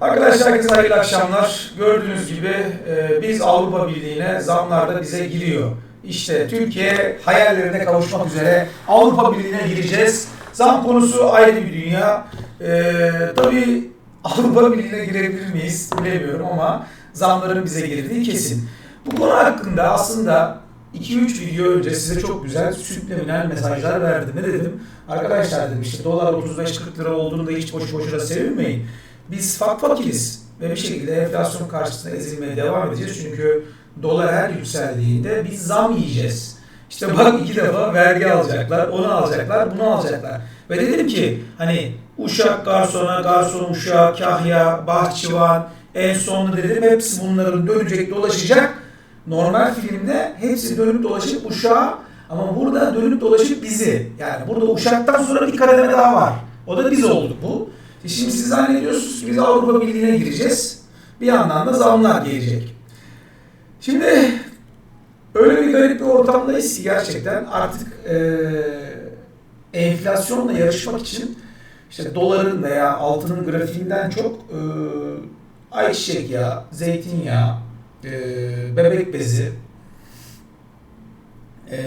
Arkadaşlar herkese hayırlı akşamlar. Gördüğünüz gibi e, biz Avrupa Birliği'ne zamlarda bize giriyor. İşte Türkiye hayallerine kavuşmak üzere Avrupa Birliği'ne gireceğiz. Zam konusu ayrı bir dünya. E, tabii Avrupa Birliği'ne girebilir miyiz bilemiyorum ama zamların bize girdiği kesin. Bu konu hakkında aslında 2-3 video önce size çok güzel subliminal mesajlar verdim. Ne dedim? Arkadaşlar dedim işte dolar 35-40 lira olduğunda hiç boşu boşuna sevinmeyin. Biz fak fakiriz ve bir şekilde enflasyon karşısında ezilmeye devam edeceğiz. Çünkü dolar her yükseldiğinde biz zam yiyeceğiz. İşte bak iki defa vergi alacaklar, onu alacaklar, bunu alacaklar. Ve dedim ki hani uşak garsona, garson uşağı, kahya, bahçıvan, en sonunda dedim hepsi bunların dönecek, dolaşacak. Normal filmde hepsi dönüp dolaşıp uşağa ama burada dönüp dolaşıp bizi. Yani burada uşaktan sonra bir kademe daha var. O da biz olduk bu. Şimdi siz zannediyorsunuz ki biz Avrupa Birliği'ne gireceğiz. Bir yandan da zamlar gelecek. Şimdi öyle bir garip bir ortamdayız ki gerçekten artık e, enflasyonla yarışmak için işte doların veya altının grafiğinden çok e, ayçiçek yağı, zeytinyağı, e, bebek bezi, e,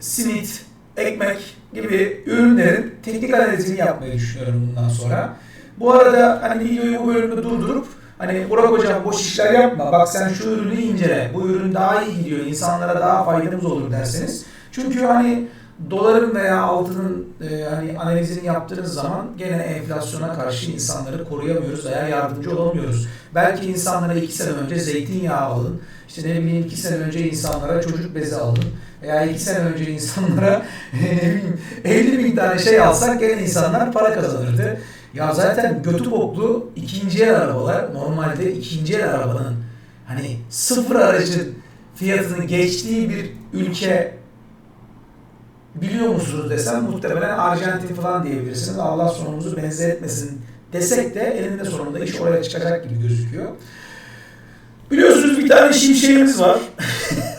simit, ekmek gibi ürünlerin teknik analizini yapmayı düşünüyorum bundan sonra. Bu arada hani videoyu bu bölümde durdurup hani Burak hocam boş işler yapma bak sen şu ürünü incele bu ürün daha iyi gidiyor insanlara daha faydamız olur derseniz. Çünkü hani doların veya altının e, hani analizini yaptığınız zaman gene enflasyona karşı insanları koruyamıyoruz veya yardımcı olamıyoruz. Belki insanlara iki sene önce zeytinyağı alın, işte ne bileyim iki sene önce insanlara çocuk bezi alın veya iki sene önce insanlara ne bileyim 50 bin tane şey alsak gene insanlar para kazanırdı. Ya zaten götü boklu ikinci el arabalar normalde ikinci el arabanın hani sıfır aracın fiyatını geçtiği bir ülke biliyor musunuz desem muhtemelen Arjantin falan diyebilirsiniz. Allah sonumuzu benzer etmesin desek de elinde sonunda iş oraya çıkacak gibi gözüküyor. Biliyorsunuz bir tane şimşeğimiz var.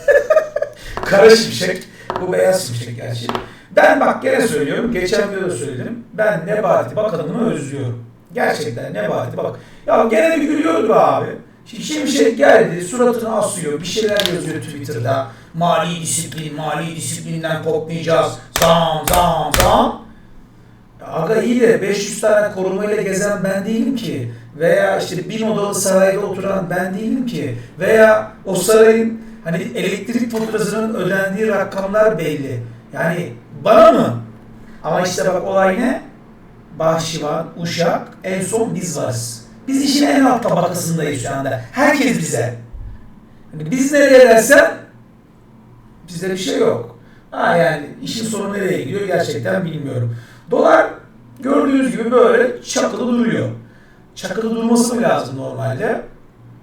Kara şimşek. Bu beyaz şimşek gerçi. Ben bak gene söylüyorum. Geçen videoda söyledim. Ben Nebati Bakanımı özlüyorum. Gerçekten Nebati bak. Ya gene bir gülüyordu be abi. Şimşek geldi, suratını asıyor, bir şeyler yazıyor Twitter'da. Mali disiplin, mali disiplinden kopmayacağız. Zam, zam, zam. Aga iyi de 500 tane korumayla gezen ben değilim ki. Veya işte bin odalı sarayda oturan ben değilim ki. Veya o sarayın hani elektrik faturasının ödendiği rakamlar belli. Yani bana mı? Ama işte bak olay ne? Bahşivan, Uşak, en son biz varız. Biz işin en alt tabakasındayız şu anda. Herkes bize. Hani biz nereye dersen bizde bir şey yok. Ha yani işin sonu nereye gidiyor gerçekten bilmiyorum. Dolar gördüğünüz gibi böyle çakılı duruyor. Çakılı durması mı lazım normalde?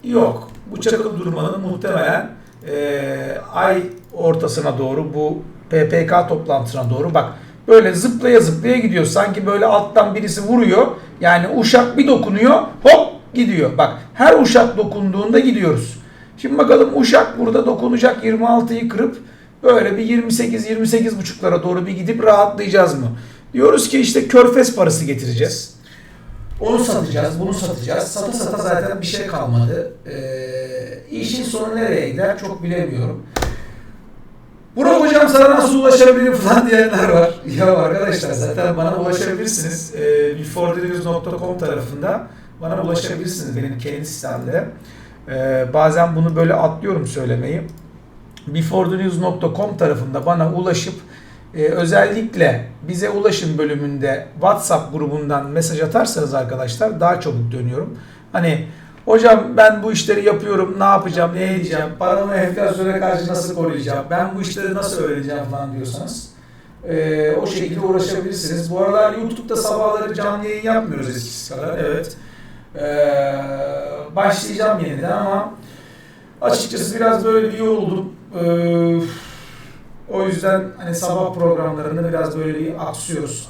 Yok. Bu çakılı durmanın muhtemelen e, ay ortasına doğru bu PPK toplantısına doğru bak böyle zıplaya zıplaya gidiyor. Sanki böyle alttan birisi vuruyor. Yani uşak bir dokunuyor hop gidiyor. Bak her uşak dokunduğunda gidiyoruz. Şimdi bakalım uşak burada dokunacak 26'yı kırıp böyle bir 28 buçuklara doğru bir gidip rahatlayacağız mı? Diyoruz ki işte körfez parası getireceğiz. Onu satacağız, bunu satacağız. Sata sata zaten bir şey kalmadı. Ee, işin sonu nereye gider çok bilemiyorum. Burak hocam sana nasıl ulaşabilirim falan diyenler var. Ya arkadaşlar zaten bana ulaşabilirsiniz. Ee, beforethenews.com tarafında bana ulaşabilirsiniz benim kendi sistemde. Ee, bazen bunu böyle atlıyorum söylemeyi. beforethenews.com tarafında bana ulaşıp e, özellikle bize ulaşın bölümünde WhatsApp grubundan mesaj atarsanız arkadaşlar daha çabuk dönüyorum. Hani hocam ben bu işleri yapıyorum ne yapacağım ne edeceğim paramı enflasyona karşı nasıl koruyacağım ben bu işleri nasıl öğreneceğim falan diyorsanız e, o şekilde uğraşabilirsiniz. Bu aralar YouTube'da sabahları canlı yayın yapmıyoruz eskisi kadar evet. E, başlayacağım yeniden ama açıkçası biraz böyle bir yoruldum. E, o yüzden hani sabah programlarında biraz böyle bir aksıyoruz.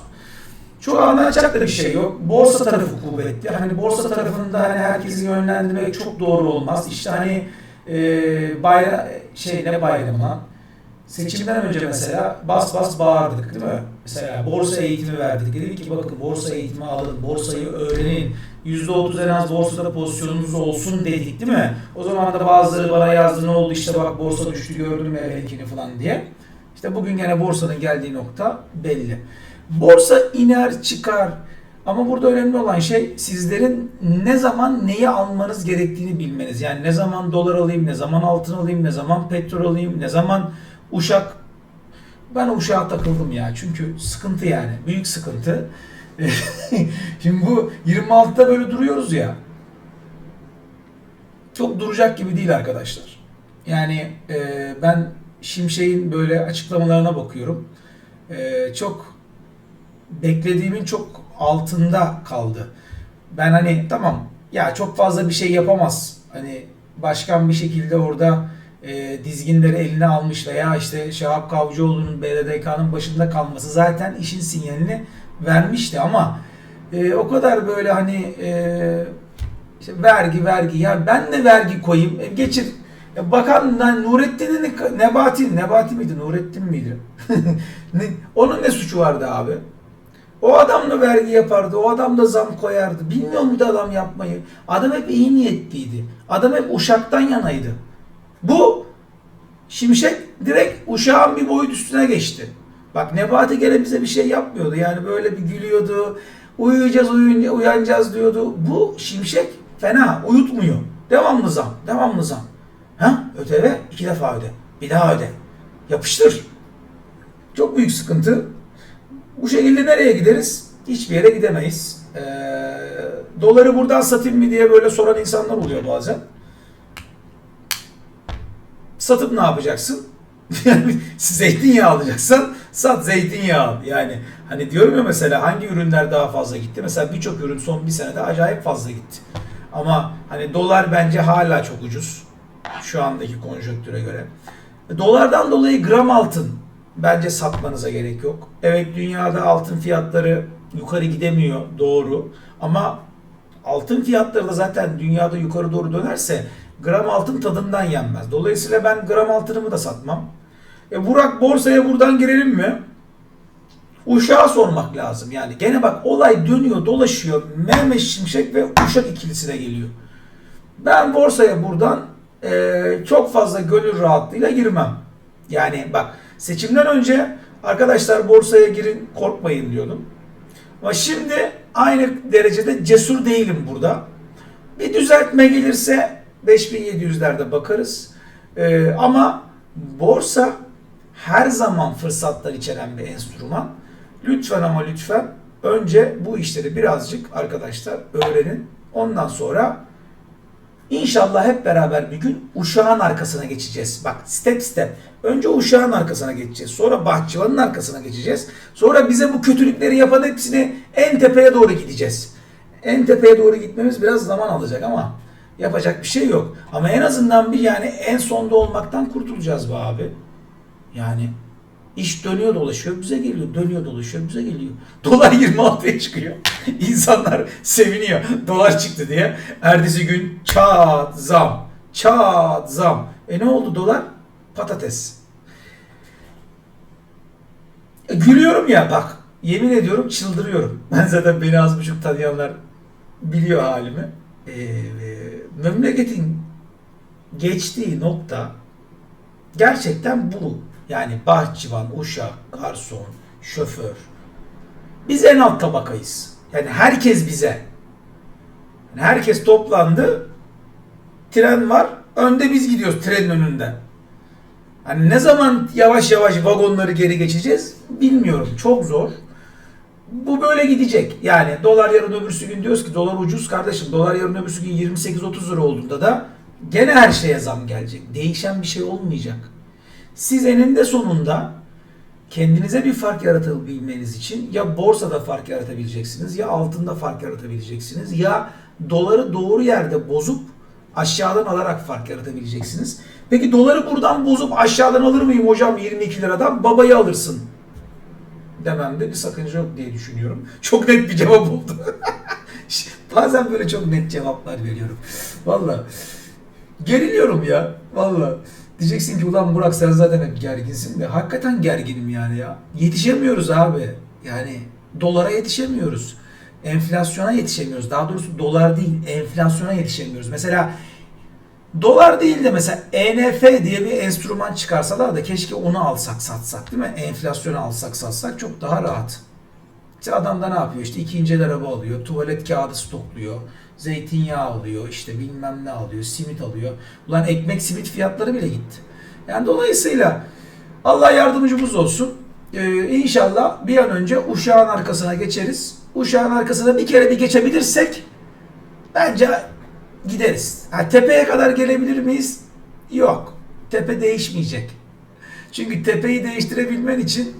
Çok anlatacak da bir şey yok. Borsa tarafı kuvvetli. Hani borsa tarafında hani herkesi yönlendirmek çok doğru olmaz. İşte hani e, bayram şey ne bayramı lan? seçimden önce mesela bas bas bağırdık değil mi? Mesela borsa eğitimi verdik. Dedik ki bakın borsa eğitimi alın, borsayı öğrenin. %30 en az borsada pozisyonunuz olsun dedik değil mi? O zaman da bazıları bana yazdı ne oldu işte bak borsa düştü gördüm evvelkini falan diye. İşte bugün gene borsanın geldiği nokta belli. Borsa iner çıkar. Ama burada önemli olan şey sizlerin ne zaman neyi almanız gerektiğini bilmeniz. Yani ne zaman dolar alayım, ne zaman altın alayım, ne zaman petrol alayım, ne zaman uşak. Ben uşağa takıldım ya çünkü sıkıntı yani. Büyük sıkıntı. Şimdi bu 26'da böyle duruyoruz ya. Çok duracak gibi değil arkadaşlar. Yani e, ben Şimşek'in böyle açıklamalarına bakıyorum. E, çok beklediğimin çok altında kaldı. Ben hani tamam ya çok fazla bir şey yapamaz. Hani başkan bir şekilde orada e, dizginleri eline almış veya işte Şahap Kavcıoğlu'nun BDDK'nın başında kalması zaten işin sinyalini vermişti ama e, o kadar böyle hani e, işte vergi vergi ya ben de vergi koyayım e, geçir ya bakan lan Nurettin'in Nebati Nebati miydi Nurettin miydi? Onun ne suçu vardı abi? O adam da vergi yapardı, o adam da zam koyardı. Bilmiyor muydu adam yapmayı? Adam hep iyi niyetliydi. Adam hep uşaktan yanaydı. Bu Şimşek direkt uşağın bir boyut üstüne geçti. Bak Nebati gene bize bir şey yapmıyordu. Yani böyle bir gülüyordu. Uyuyacağız, uyuyun, uyanacağız diyordu. Bu Şimşek fena, uyutmuyor. Devamlı zam, devamlı zam. Ha? ÖTV iki defa öde. Bir daha öde. Yapıştır. Çok büyük sıkıntı. Bu şekilde nereye gideriz? Hiçbir yere gidemeyiz. Ee, doları buradan satayım mı diye böyle soran insanlar oluyor bazen. Satıp ne yapacaksın? Zeytinyağı alacaksan sat zeytinyağı. Yani hani diyorum ya mesela hangi ürünler daha fazla gitti? Mesela birçok ürün son bir senede acayip fazla gitti. Ama hani dolar bence hala çok ucuz. Şu andaki konjonktüre göre. Dolardan dolayı gram altın bence satmanıza gerek yok. Evet dünyada altın fiyatları yukarı gidemiyor doğru. Ama altın fiyatları da zaten dünyada yukarı doğru dönerse gram altın tadından yenmez. Dolayısıyla ben gram altınımı da satmam. E Burak borsaya buradan girelim mi? Uşağa sormak lazım. Yani gene bak olay dönüyor dolaşıyor. Mehmet Şimşek ve Uşak ikilisine geliyor. Ben borsaya buradan e, çok fazla gönül rahatlığıyla girmem. Yani bak seçimden önce arkadaşlar borsaya girin korkmayın diyordum. Ama şimdi aynı derecede cesur değilim burada. Bir düzeltme gelirse 5700'lerde bakarız. Ee, ama borsa her zaman fırsatlar içeren bir enstrüman. Lütfen ama lütfen önce bu işleri birazcık arkadaşlar öğrenin. Ondan sonra İnşallah hep beraber bir gün uşağın arkasına geçeceğiz. Bak step step. Önce uşağın arkasına geçeceğiz. Sonra bahçıvanın arkasına geçeceğiz. Sonra bize bu kötülükleri yapan hepsini en tepeye doğru gideceğiz. En tepeye doğru gitmemiz biraz zaman alacak ama yapacak bir şey yok. Ama en azından bir yani en sonda olmaktan kurtulacağız be abi. Yani iş dönüyor dolaşıyor bize geliyor. Dönüyor dolaşıyor bize geliyor. Dolar 26'ya çıkıyor. İnsanlar seviniyor. Dolar çıktı diye. Ertesi gün çat zam. Çat zam. E ne oldu dolar? Patates. E, gülüyorum ya bak. Yemin ediyorum çıldırıyorum. Ben zaten beni az buçuk tanıyanlar biliyor halimi. E, e, memleketin geçtiği nokta gerçekten bu. Yani bahçıvan, uşak, garson, şoför. Biz en alt tabakayız. Yani herkes bize. Yani herkes toplandı. Tren var. Önde biz gidiyoruz trenin önünde. Hani ne zaman yavaş yavaş vagonları geri geçeceğiz bilmiyorum. Çok zor. Bu böyle gidecek. Yani dolar yarın öbürsü gün diyoruz ki dolar ucuz kardeşim. Dolar yarın öbürsü gün 28-30 lira olduğunda da gene her şeye zam gelecek. Değişen bir şey olmayacak. Siz eninde sonunda kendinize bir fark yaratabilmeniz için ya borsada fark yaratabileceksiniz ya altında fark yaratabileceksiniz ya doları doğru yerde bozup aşağıdan alarak fark yaratabileceksiniz. Peki doları buradan bozup aşağıdan alır mıyım hocam 22 liradan? Babayı alırsın dememde bir sakınca yok diye düşünüyorum. Çok net bir cevap oldu. Bazen böyle çok net cevaplar veriyorum. Valla. Geriliyorum ya. Valla. Diyeceksin ki ulan Burak sen zaten hep gerginsin de hakikaten gerginim yani ya. Yetişemiyoruz abi. Yani dolara yetişemiyoruz. Enflasyona yetişemiyoruz. Daha doğrusu dolar değil enflasyona yetişemiyoruz. Mesela dolar değil de mesela ENF diye bir enstrüman çıkarsalar da keşke onu alsak satsak değil mi? Enflasyonu alsak satsak çok daha rahat. İşte adam da ne yapıyor? İşte ikinci el araba alıyor, tuvalet kağıdı stokluyor, zeytinyağı alıyor, işte bilmem ne alıyor, simit alıyor. Ulan ekmek simit fiyatları bile gitti. Yani dolayısıyla Allah yardımcımız olsun. Ee, inşallah bir an önce uşağın arkasına geçeriz. Uşağın arkasına bir kere bir geçebilirsek bence gideriz. Ha, tepeye kadar gelebilir miyiz? Yok. Tepe değişmeyecek. Çünkü tepeyi değiştirebilmen için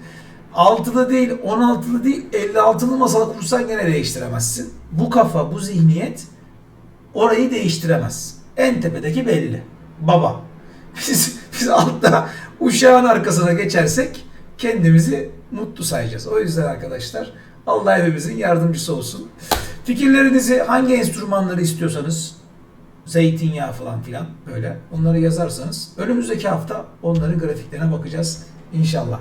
6'lı değil, 16'lı değil, 56'lı masal kursan gene değiştiremezsin. Bu kafa, bu zihniyet orayı değiştiremez. En tepedeki belli. Baba. Biz, biz altta uşağın arkasına geçersek kendimizi mutlu sayacağız. O yüzden arkadaşlar Allah hepimizin yardımcısı olsun. Fikirlerinizi hangi enstrümanları istiyorsanız zeytinyağı falan filan böyle onları yazarsanız önümüzdeki hafta onların grafiklerine bakacağız inşallah.